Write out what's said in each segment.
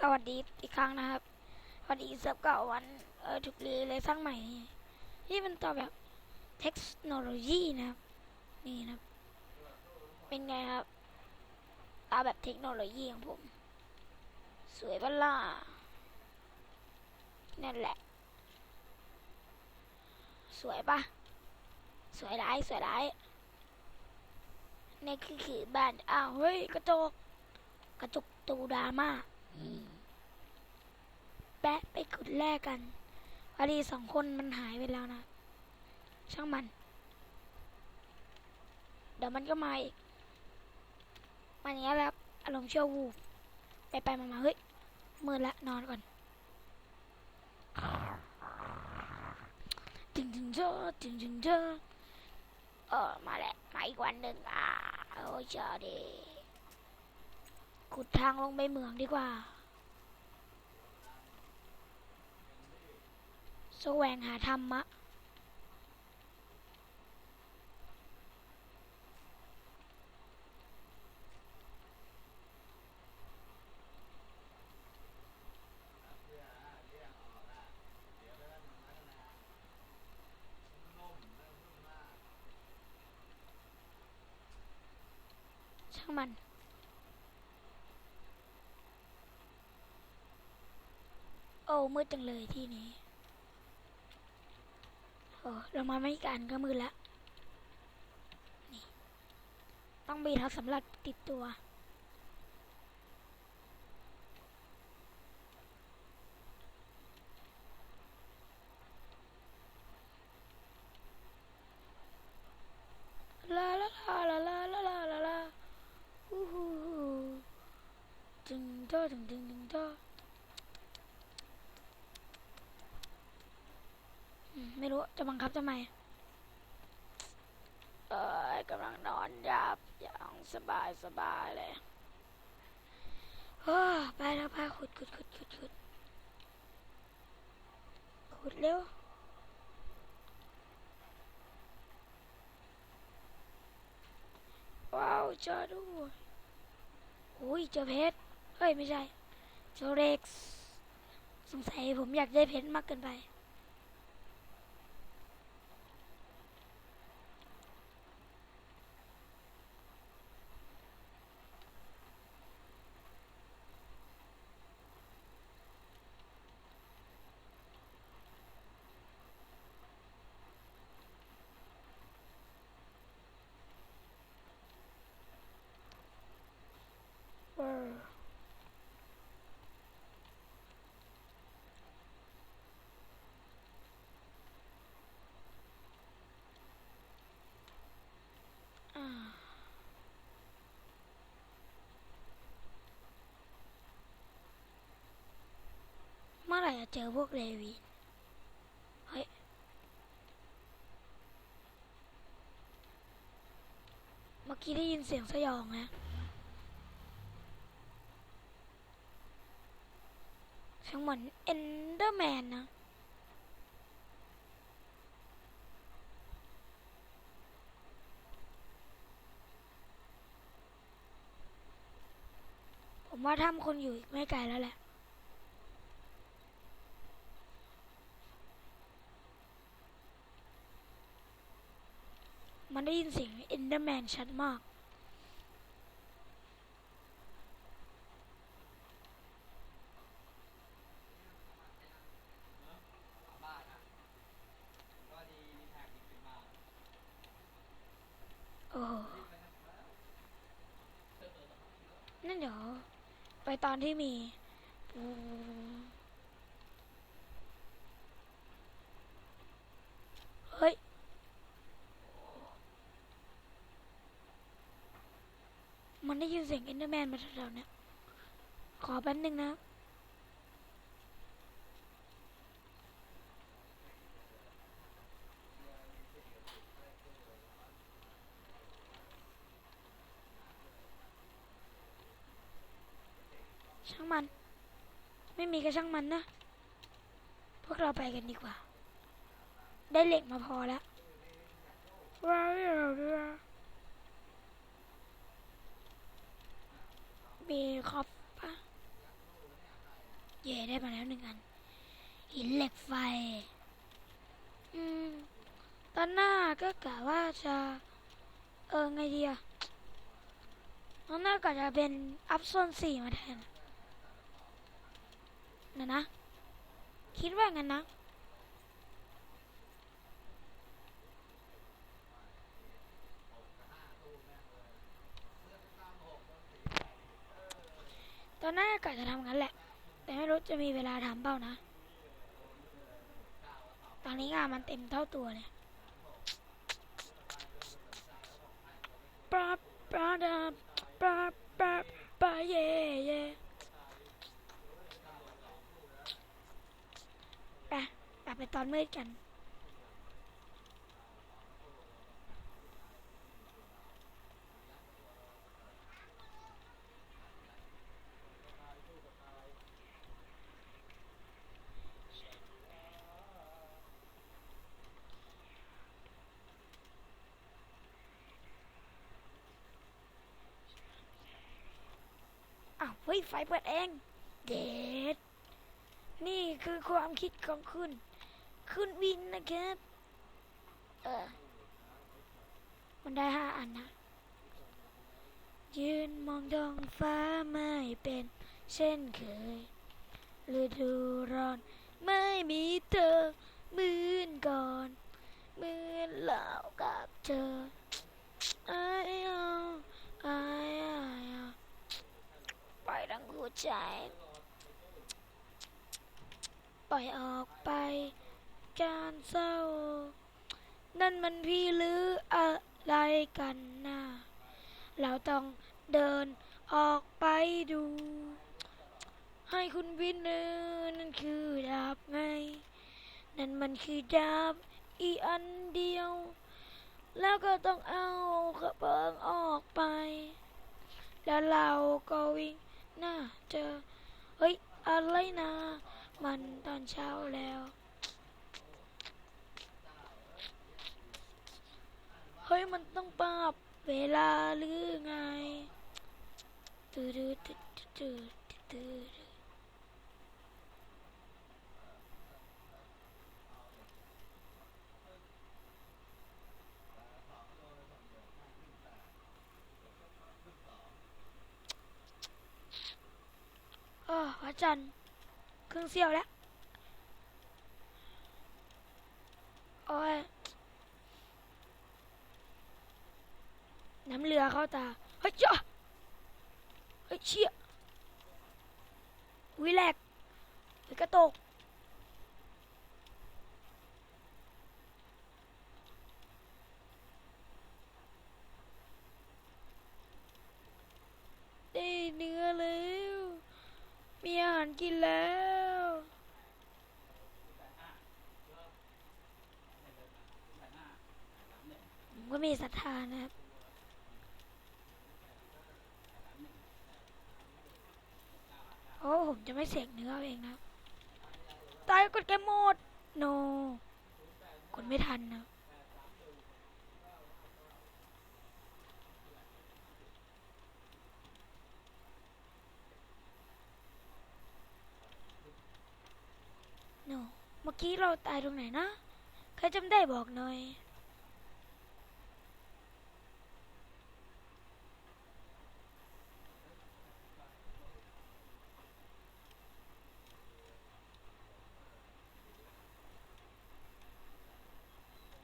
สวัสดีอีกครั้งนะครับ สวัสดีเซิร์ฟเก่าวันเออถูกรีเลยสร้างใหม่นี่ที่เป็นตัวแบบเทคโนโลยีนะครับ นี่นะเป็นไงครับตาแบบเทคโนโลยีของผม สวยปะล่ะนั่นแหละ สวยปะสวยร้ายสวยร้ายนี่คือคือบ้านอ้าวเฮ้ย กระจก กระจกตูดาม่า แปะไปขุดแรกกันพอดีสองคนมันหายไปแล้วนะ ช่างมัน เดี๋ยวมันก็มาอีก มันอย่างนี้ยและครับอารมณ์เชั่ววูบไปไปมามาเฮ้ยมืดละนอนก่อนจึงจึงเจอจึงจึงเจอเออมาแล้วมาอีกวันหนึ่งอ่าโอ้ยเจอดี ขุดทางลงไปเหมืองดีกว่า แสวงหาธรรมะ ช่างมัน โอ้ มืดจังเลยที่นี้โอ้เรามาไม่กันก็มืดละนี่ต้องมีทักสำหรับติดตัวลาลาลาลาลาลาลาลาฮู้ฮู้ฮู้จึงเด้อจึงจึงจึงเด้อ อืม ไม่รู้จะบังคับทำไม เออกำลังนอนหยับอย่างสบายสบายเลยเฮ้ไปแล้วไปขุดขุดขุดขุดขุดขุดเร็วว้าวเจอด้วยโอ้ยเจอเพชรเฮ้ย ไม่ใช่เจอเร็กซ์สงสัยผมอยากได้เพชรมากเกินไป เอออ่า เจอพวกเลวีเฮ้ยเมื่อกี้ได้ยินเสียงสยองนะเสียงเหมือนเอนเดอร์แมนนะผมว่าถ้ำคนอยู่อีกไม่ไกลแล้วแหละ มันได้ยินเสียงเอนเดอร์แมนชัดมาก โอ้โหนั่นเดี๋ยว ไปตอนที่มีปูเฮ้ย มัน ได้ยินเสียงเอนเดอร์แมนมาแถวๆเนี้ยขอแป๊บนึงนะช่างมัน ไม่มีก็ช่างมันนะ พวกเราไปกันดีกว่า ได้เหล็กมาพอแล้วว้าว มีครอบปะเย้ได้มาแล้วหนึ่งอัน หินเหล็กไฟ อืม ตอนหน้าก็กะว่าจะ เออ ไงดีอะตอนหน้ากะจะเป็นอัพโซนสี่มาแทนนะนะ คิดว่างั้นนะ ตอนหน้ากะจะทำงั้นแหละ แต่ไม่รู้จะมีเวลาทำเปล่านะ ตอนนี้งานมันเต็มเท่าตัวเลยปราบปราดาปราบปราบปราเย่เย่ไปกลับไปตอนมืดกัน ฮ้ยไฟเปิดเองเด็ดนี่คือความคิดของคุณ คุณวินนะครับ เออ มันได้ห้าอันนะ ยืนมองท้องฟ้าไม่เป็นเช่นเคยฤดูร้อนไม่มีเธอเมือนก่อนเมือนเล่ากับเธอไอ้เอาไอ้เอา ปล่อยทั้ง หัวใจ ปล่อยออกไป การเศร้า นั่นมันพี่หรืออะไรกันนะเราต้องเดินออกไปดู ให้คุณวินเนอนั่นคือดาบไง นั่นมันคือดาบอีอันเดียว แล้วก็ต้องเอากระเบิงออกไป แล้วเราก็วิ่ง น่าเจอ เฮ้ย อะไรนะ มันตอนเช้าแล้ว เฮ้ย มันต้องปรับเวลาหรือไง ตื้อตื้อตื้อตื้อตื้อเออพระ จันครึ่งเสี้ยวแล้ว โอ้ย น้ำเรือเข้าตา เฮ้ยจ้าเฮ้ยเชี่ยวิแลกกระตก ได้เนื้อแล้ว มีอาหาร กินแล้ว ผมก็มีศรัทธานะครับโอ้ผมจะไม่เสกเนื้อเองนะ ตายกดเกมหมด โน กดไม่ทันนะ โน เมื่อกี้เราตายตรงไหนนะ ใครจำได้บอกหน่อย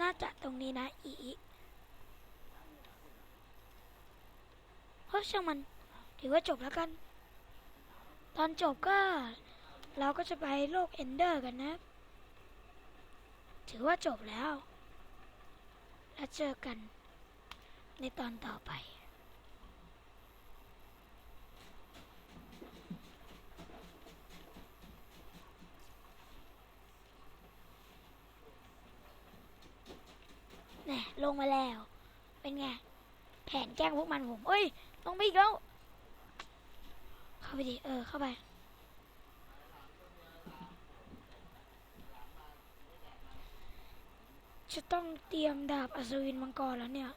น่าจะตรงนี้นะ อีอีเฮ้ยช่างมัน ถือว่าจบแล้วกัน ตอนจบก็ เราก็จะไปโลกเอนเดอร์กันนะ ถือว่าจบแล้ว แล้วเจอกันในตอนต่อไปแน่ลงมาแล้ว เป็นไง แผนแกล้งพวกมันผม เอ้ย ลงไปอีกแล้ว เข้าไปดิ เออ เข้าไป จะต้องเตรียมดาบอัศวินมังกรแล้วเนี่ย